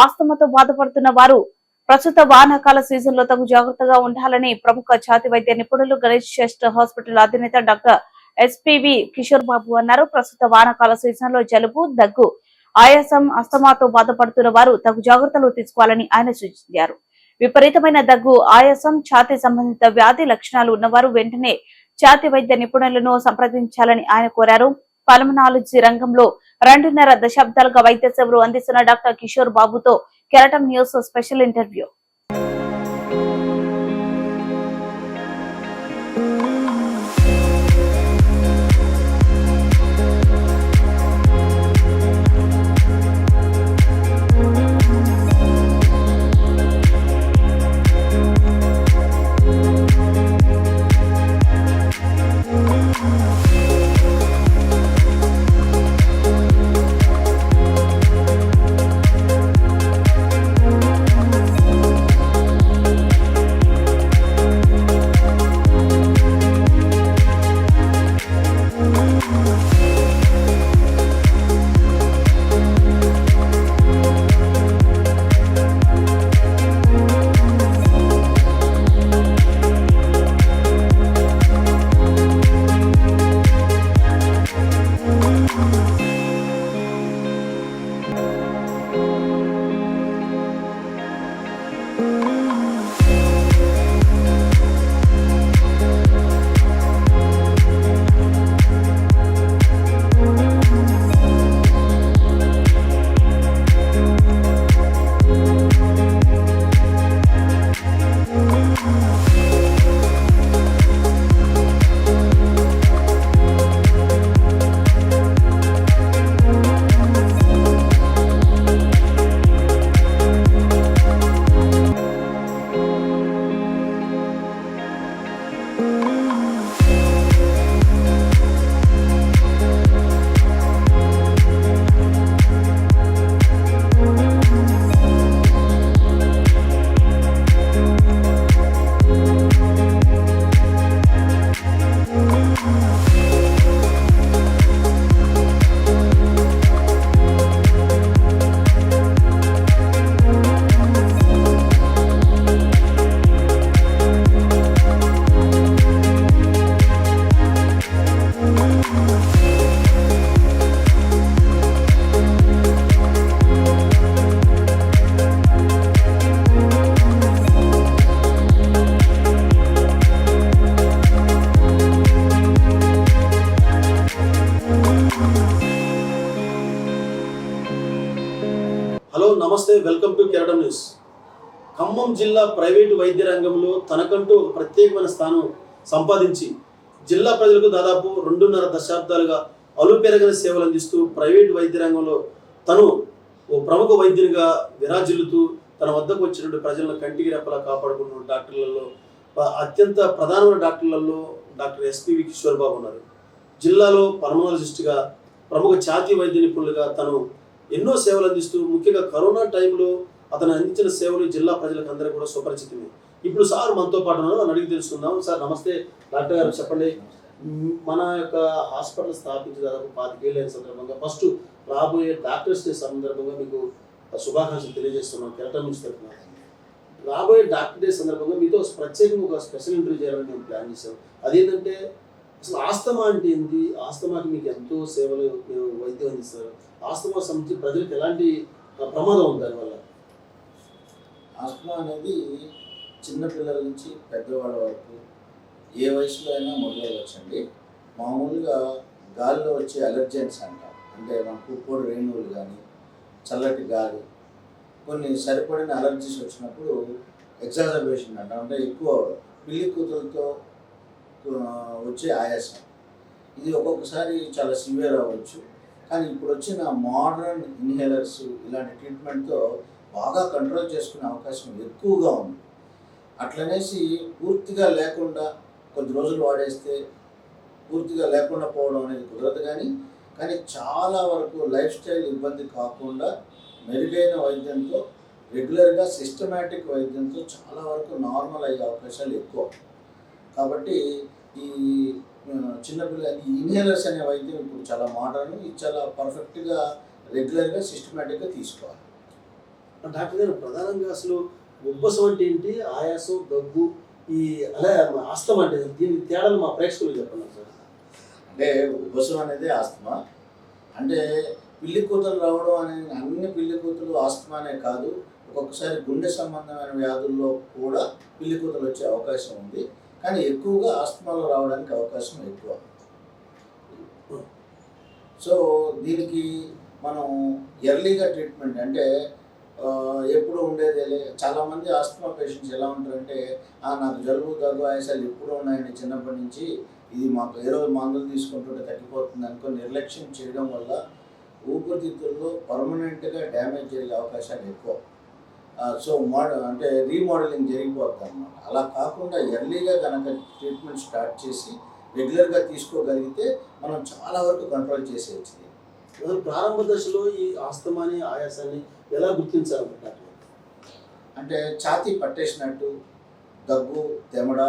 ఆస్తమతో బాధపడుతున్న వారు ప్రస్తుత వానాకాల సీజన్లో తగు జాగ్రత్తగా ఉండాలని ప్రముఖ ఛాతి వైద్య నిపుణులు గణేష్ శ్రేష్ఠ హాస్పిటల్ అధినేత డాక్టర్ ఎస్పీవి కిషోర్ బాబు అన్నారు. ప్రస్తుత వానాకాల సీజన్లో జలుబు దగ్గు ఆయాసం అస్తమాతో బాధపడుతున్న వారు తగు జాగ్రత్తలు తీసుకోవాలని ఆయన సూచించారు. విపరీతమైన దగ్గు ఆయాసం ఛాతి సంబంధిత వ్యాధి లక్షణాలు ఉన్నవారు వెంటనే ఛాతి వైద్య నిపుణులను సంప్రదించాలని ఆయన కోరారు. పల్మనాలజీ రంగంలో రెండున్నర దశాబ్దాలుగా వైద్య సేవలు అందిస్తున్న డాక్టర్ కిషోర్ బాబుతో కెరటం న్యూస్ స్పెషల్ ఇంటర్వ్యూ. నమస్తే welcome to Kerala news. Khammam జిల్లా ప్రైవేటు వైద్య రంగంలో తనకంటూ ఒక ప్రత్యేకమైన స్థానం సంపాదించి జిల్లా ప్రజలకు దాదాపు రెండున్నర దశాబ్దాలుగా అలుపెరగని సేవలు అందిస్తూ ప్రైవేటు వైద్య రంగంలో తను ఓ ప్రముఖ వైద్యునిగా విరాజిల్లుతూ తన వద్దకు వచ్చినటువంటి ప్రజలను కంటికి రెప్పలా కాపాడుకున్న డాక్టర్లలో అత్యంత ప్రధానమైన డాక్టర్లలో డాక్టర్ ఎస్పివి కిషోర్ బాబు ఉన్నారు. జిల్లాలో పల్మనాలజిస్ట్గా ప్రముఖ ఛాతీ వైద్య నిపుణులుగా తను ఎన్నో సేవలు అందిస్తూ ముఖ్యంగా కరోనా టైంలో అతను అందించిన సేవలు జిల్లా ప్రజలకు అందరికీ కూడా సుపరిచితమే. ఇప్పుడు సార్ మనతో పాటు ఉన్నారు అని అడిగి తెలుసుకుందాం. సార్ నమస్తే. డాక్టర్ గారు చెప్పండి. మన యొక్క హాస్పిటల్ స్థాపించిన దాదాపు పాతికేళ్ళైన సందర్భంగా ఫస్ట్ రాబోయే డాక్టర్స్ డే సందర్భంగా మీకు శుభాకాంక్షలు తెలియజేస్తున్నాం. కెరటం నుంచి తరఫున రాబోయే డాక్టర్ డే సందర్భంగా మీతో ప్రత్యేకంగా ఒక స్పెషల్ ఇంటర్వ్యూ చేయాలని మేము ప్లాన్ చేసాం అదేంటంటే అసలు ఆస్తమా అంటే ఏంటి ఆస్తమాకి మీకు ఎంతో సేవలు మీరు వైద్యం అందిస్తారు. ఆస్తమా సంబంధించి ప్రజలకు ఎలాంటి ప్రమాదం ఉంది దానివల్ల ఆస్తమా అనేది చిన్నపిల్లల నుంచి పెద్దవాళ్ళ వరకు ఏ వయసులో అయినా మొదలవచ్చండి మామూలుగా గాలిలో వచ్చే అలర్జెన్స్ అంట. అంటే మనకు పొడి రేణువులు కానీ చల్లటి గాలి కొన్ని సరిపడిన అలర్జీస్ వచ్చినప్పుడు ఎగ్జాజర్బేషన్ అంటాం. అంటే ఎక్కువ పిల్లి కూతురుతో వచ్చే ఆయాసం. ఇది ఒక్కొక్కసారి చాలా సివియర్ అవ్వచ్చు. కానీ ఇప్పుడు వచ్చిన మోడర్న్ ఇన్హేలర్స్ ఇలాంటి ట్రీట్మెంట్తో బాగా కంట్రోల్ చేసుకునే అవకాశం ఎక్కువగా ఉంది. అట్లనేసి పూర్తిగా లేకుండా కొద్ది రోజులు వాడేస్తే పూర్తిగా లేకుండా పోవడం అనేది కుదరదు కానీ కానీ చాలా వరకు లైఫ్ స్టైల్ ఇబ్బంది కాకుండా మెరుగైన వైద్యంతో రెగ్యులర్గా సిస్టమేటిక్ వైద్యంతో చాలా వరకు నార్మల్ అయ్యే అవకాశాలు ఎక్కువ. కాబట్టి ఈ ఆ, చిన్నపిల్ల ఈ ఇన్హేలర్స్ అనే వైద్యం ఇప్పుడు చాలా మోడర్న్ ఇది చాలా పర్ఫెక్ట్గా రెగ్యులర్గా సిస్టమేటిక్గా తీసుకోవాలి. డాక్టర్ గారు ప్రధానంగా అసలు ఉబ్బసం అంటే ఏంటి? ఆయాసం దగ్గు ఈ అలా ఆస్తం అంటే దీని తేడాలు మా ప్రేక్షకులు చెప్పండి సార్. అంటే ఉబ్బసం అనేది ఆస్తమా? అంటే పిల్లి కూతురు రావడం అనేది అన్ని పిల్లి కూతురు ఆస్తమానే కాదు ఒక్కొక్కసారి గుండె సంబంధమైన వ్యాధుల్లో కూడా పిల్లి కూతురు వచ్చే అవకాశం ఉంది. కానీ ఎక్కువగా ఆస్తమాలో రావడానికి అవకాశం ఎక్కువ. సో దీనికి మనం ఎర్లీగా ట్రీట్మెంట్ అంటే ఎప్పుడు ఉండేది చాలామంది ఆస్తమా పేషెంట్స్ ఎలా ఉంటారంటే "ఆ, నాకు జలుబు దగ్గు ఆయాసాలు ఎప్పుడు ఉన్నాయండి చిన్నప్పటి నుంచి. ఇది మాకు ఏ రోజు మందులు తీసుకుంటుంటే తగ్గిపోతుంది అనుకో నిర్లక్ష్యం చేయడం వల్ల ఊపిరితిత్తుల్లో పర్మనెంట్గా డ్యామేజ్ జరిగే అవకాశాలు ఎక్కువ. సో మోడ అంటే రీమోడలింగ్ జరిగిపోతుంది అన్నమాట అలా కాకుండా ఎర్లీగా కనుక ట్రీట్మెంట్ స్టార్ట్ చేసి రెగ్యులర్గా తీసుకోగలిగితే మనం చాలా వరకు కంట్రోల్ చేసేయచ్చు. అసలు ప్రారంభ దశలో ఈ ఆస్తమాని ఆయాసాన్ని ఎలా గుర్తించాలి డాక్టర్ గారు? అంటే ఛాతీ పట్టేసినట్టు దగ్గు తెమడ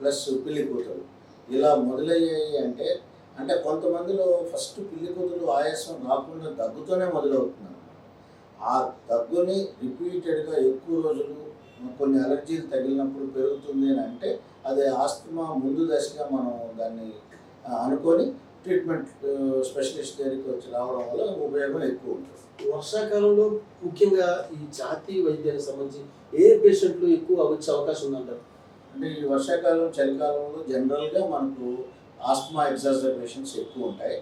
ప్లస్ పిల్లి కూతురు ఇలా మొదలయ్యాయి అంటే అంటే కొంతమందిలో ఫస్ట్ పిల్లి కూతురు ఆయాసం రాకుండా దగ్గుతోనే మొదలవుతున్నారు ఆ దగ్గుని రిపీటెడ్గా ఎక్కువ రోజులు కొన్ని అలర్జీలు తగిలినప్పుడు పెరుగుతుంది అని అంటే అది ఆస్తమా ముందు దశగా మనం దాన్ని అనుకొని ట్రీట్మెంట్ స్పెషలిస్ట్ దగ్గరికి వచ్చి రావడం వల్ల ఉపయోగం ఎక్కువ ఉంటుంది. వర్షాకాలంలో ముఖ్యంగా ఈ జాతీయ వైద్యానికి సంబంధించి ఏ పేషెంట్లు ఎక్కువ వచ్చే అవకాశం ఉందంటారు? అంటే ఈ వర్షాకాలం చలికాలంలో జనరల్గా మనకు ఆస్మా ఎగ్జాజర్బేషన్స్ ఎక్కువ ఉంటాయి.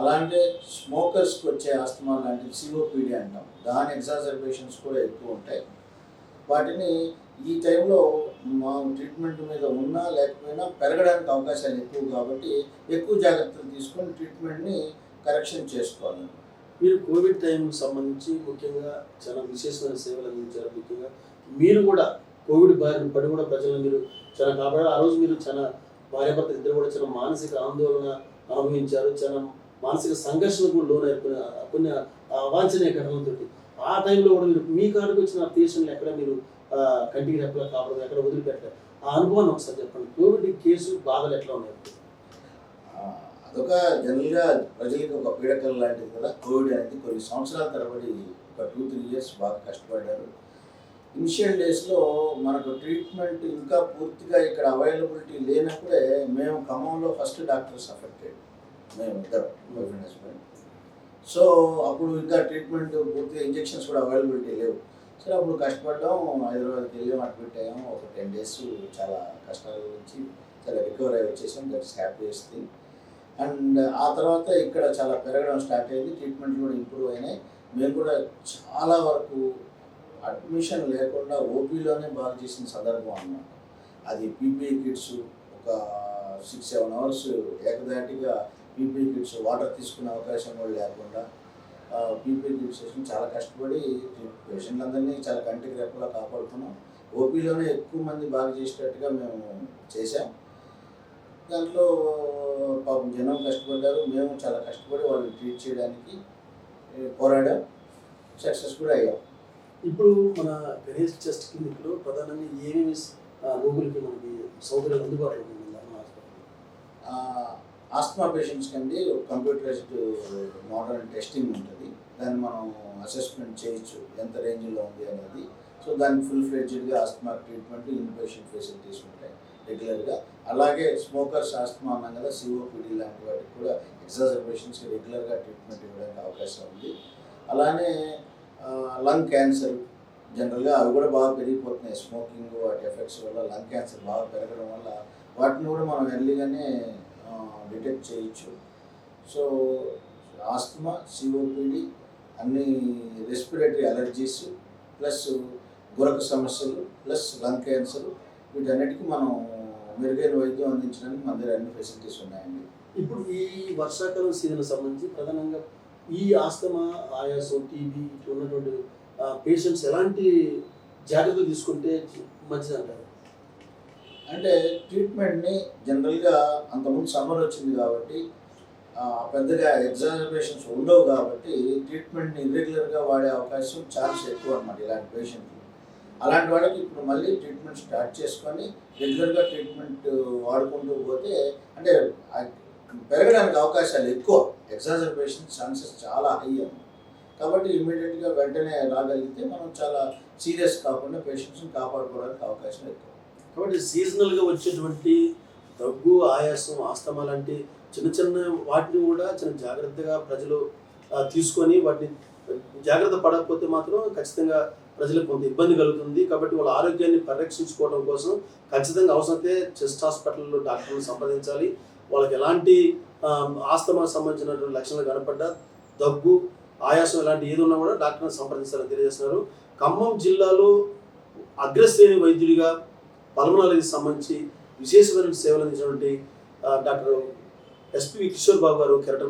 అలాంటి స్మోకర్స్కి వచ్చే ఆస్తమా లాంటివి సిఓపిడి అంటాం. దాని ఎగ్జాజర్బేషన్స్ కూడా ఎక్కువ ఉంటాయి. వాటిని ఈ టైంలో మా ట్రీట్మెంట్ మీద ఉన్నా లేకపోయినా పెరగడానికి అవకాశాలు ఎక్కువ కాబట్టి ఎక్కువ జాగ్రత్తలు తీసుకొని ట్రీట్మెంట్ని కరెక్షన్ చేసుకోవాలి. మీరు కోవిడ్ టైంకి సంబంధించి ముఖ్యంగా చాలా విశేషమైన సేవలు అందించారు. ముఖ్యంగా మీరు కూడా కోవిడ్ బారిన పడి కూడా ప్రజలను మీరు చాలా కాపాడారు. ఆ రోజు మీరు చాలా భార్యాభర్త ఇద్దరు కూడా చాలా మానసిక ఆందోళన అనుభవించారు. చాలా మానసిక సంఘర్షణకు కూడా లోనైపోయిన కొన్ని అవాంఛనీయ ఘటనలతోటి ఆ టైంలో కూడా మీరు మీ కాడికి వచ్చిన పేషెంట్లు ఎక్కడ మీరు కంటికి రెప్పలా కాపాడదు ఎక్కడ వదిలిపెట్టారు ఆ అనుభవాన్ని ఒకసారి చెప్పండి. కోవిడ్ కేసు బాధలు ఎట్లా ఉన్నాయి? అదొక జనరల్గా ప్రజలకి ఒక పీడకం లాంటిది కదా. కోవిడ్ అనేది కొన్ని సంవత్సరాల తరబడి ఒక టూ త్రీ ఇయర్స్ బాగా కష్టపడ్డారు. ఇనిషియల్ డేస్లో మనకు ట్రీట్మెంట్ ఇంకా పూర్తిగా ఇక్కడ అవైలబిలిటీ లేనప్పుడే మేము ఖమ్మంలో ఫస్ట్ డాక్టర్స్ అఫెక్టెడ్. మేము ఇద్దరు మై ఫ్రెండ్ హస్బెండ్ సో అప్పుడు ఇంకా ట్రీట్మెంట్ పూర్తిగా ఇంజెక్షన్స్ కూడా అవైలబిలిటీ లేవు. సరే అప్పుడు కష్టపడ్డాం. హైదరాబాద్కి వెళ్ళి అడ్మిట్ అయ్యాం. ఒక టెన్ డేస్ చాలా కష్టాల గురించి చాలా రికవర్ అయ్యి వచ్చేసాం. దట్స్ హ్యాపీయెస్ట్ థింగ్ అండ్ ఆ తర్వాత ఇక్కడ చాలా పెరగడం స్టార్ట్ అయింది. ట్రీట్మెంట్లు కూడా ఇంప్రూవ్ అయినాయి. మేము కూడా చాలా వరకు అడ్మిషన్ లేకుండా ఓపీలోనే బాగా చేసిన సందర్భం అన్నమాట. అది పీపీఏ కిట్స్ ఒక సిక్స్ సెవెన్ అవర్స్ ఏకదాటిగా పీపీఈ కిట్స్ వాటర్ తీసుకునే అవకాశం కూడా లేకుండా పీపీఈ కిట్స్ వేసుకుని చాలా కష్టపడి పేషెంట్లందరినీ చాలా కంటికి రెప్పలా కాపాడుకున్నాం. ఓపీలోనే ఎక్కువ మంది బాగా చేసేటట్టుగా మేము చేసాం దాంట్లో పాపం జనం కష్టపడ్డారు. మేము చాలా కష్టపడి వాళ్ళని ట్రీట్ చేయడానికి పోరాడాం. సక్సెస్ కూడా అయ్యాం. ఇప్పుడు మన గణేష్ చెస్ట్ క్లినిక్లో ప్రధానంగా ఏమేమి రోగులకి మనకి సౌకర్యాలు అందుబాటులో ఉంది మన ఆస్మా పేషెంట్స్ కండి కంప్యూటరైజ్డ్ మోడర్న్ టెస్టింగ్ ఉంటుంది. దాన్ని మనం అసెస్మెంట్ చేయొచ్చు ఎంత రేంజ్లో ఉంది అనేది. సో దాన్ని full ఫ్లెడ్జ్డ్గా asthma treatment in patient facilities ఉంటాయి రెగ్యులర్గా. అలాగే స్మోకర్స్ ఆస్మా అన్నాం కదా సిఓపిడి లాంటి వాటికి కూడా ఎగ్జాజర్బేషన్స్కి రెగ్యులర్గా ట్రీట్మెంట్ ఇవ్వడానికి అవకాశం ఉంది. అలానే లంగ్ క్యాన్సర్ జనరల్గా అవి కూడా బాగా పెరిగిపోతున్నాయి. స్మోకింగ్ వాటి ఎఫెక్ట్స్ వల్ల లంగ్ క్యాన్సర్ బాగా పెరగడం వల్ల వాటిని కూడా మనం ఎర్లీగానే డిటెక్ట్ చేయొచ్చు. సో ఆస్తమా సిఓపిడి అన్ని రెస్పిరేటరీ అలర్జీస్ ప్లస్ గురక సమస్యలు ప్లస్ లంగ్ క్యాన్సర్ వీటన్నిటికీ మనం మెరుగైన వైద్యం అందించడానికి మన దగ్గర అన్ని ఫెసిలిటీస్ ఉన్నాయండి. ఇప్పుడు ఈ వర్షాకాలం సీజన్ సంబంధించి ప్రధానంగా ఈ ఆస్తమా ఆయాసం టీబీ ఇట్లా ఉన్నటువంటి పేషెంట్స్ ఎలాంటి జాగ్రత్తలు తీసుకుంటే మంచిది అంటారు? అంటే ట్రీట్మెంట్ని జనరల్గా అంతకుముందు సమ్మర్ వచ్చింది కాబట్టి పెద్దగా ఎగ్జామినేషన్స్ ఉండవు కాబట్టి ట్రీట్మెంట్ని ఇర్రెగ్యులర్గా వాడే అవకాశం ఛాన్స్ ఎక్కువ అనమాట ఇలాంటి పేషెంట్లు అలాంటి వాళ్ళకి ఇప్పుడు మళ్ళీ ట్రీట్మెంట్ స్టార్ట్ చేసుకొని రెగ్యులర్గా ట్రీట్మెంట్ వాడుకుంటూ పోతే అంటే పెరగడానికి అవకాశాలు ఎక్కువ. ఎగ్జాజర్బేషన్ ఛాన్సెస్ చాలా హై అన్నమాట. కాబట్టి ఇమ్మీడియట్గా వెంటనే రాగలిగితే మనం చాలా సీరియస్ కాకుండా పేషెంట్స్ని కాపాడుకోవడానికి అవకాశం ఎక్కువ. కాబట్టి సీజనల్గా వచ్చేటువంటి దగ్గు ఆయాసం ఆస్తమా లాంటి చిన్న చిన్న వాటిని కూడా చిన్న జాగ్రత్తగా ప్రజలు తీసుకొని వాటిని జాగ్రత్త పడకపోతే మాత్రం ఖచ్చితంగా ప్రజలకు కొంత ఇబ్బంది కలుగుతుంది. కాబట్టి వాళ్ళ ఆరోగ్యాన్ని పరిరక్షించుకోవడం కోసం ఖచ్చితంగా అవసరమైతే చెస్ట్ హాస్పిటల్లో డాక్టర్లు సంప్రదించాలి. వాళ్ళకి ఎలాంటి ఆస్తమా సంబంధించినటువంటి లక్షణాలు కనపడ్డా దగ్గు ఆయాసం ఇలాంటి ఏది ఉన్నా కూడా డాక్టర్ని సంప్రదించాలని తెలియజేస్తున్నారు. ఖమ్మం జిల్లాలో అగ్రశ్రేణి వైద్యుడిగా పల్మనాలజీకి సంబంధించి విశేషమైన సేవలు అందించినటువంటి డాక్టర్ ఎస్పి కిషోర్ బాబు గారు కెరటం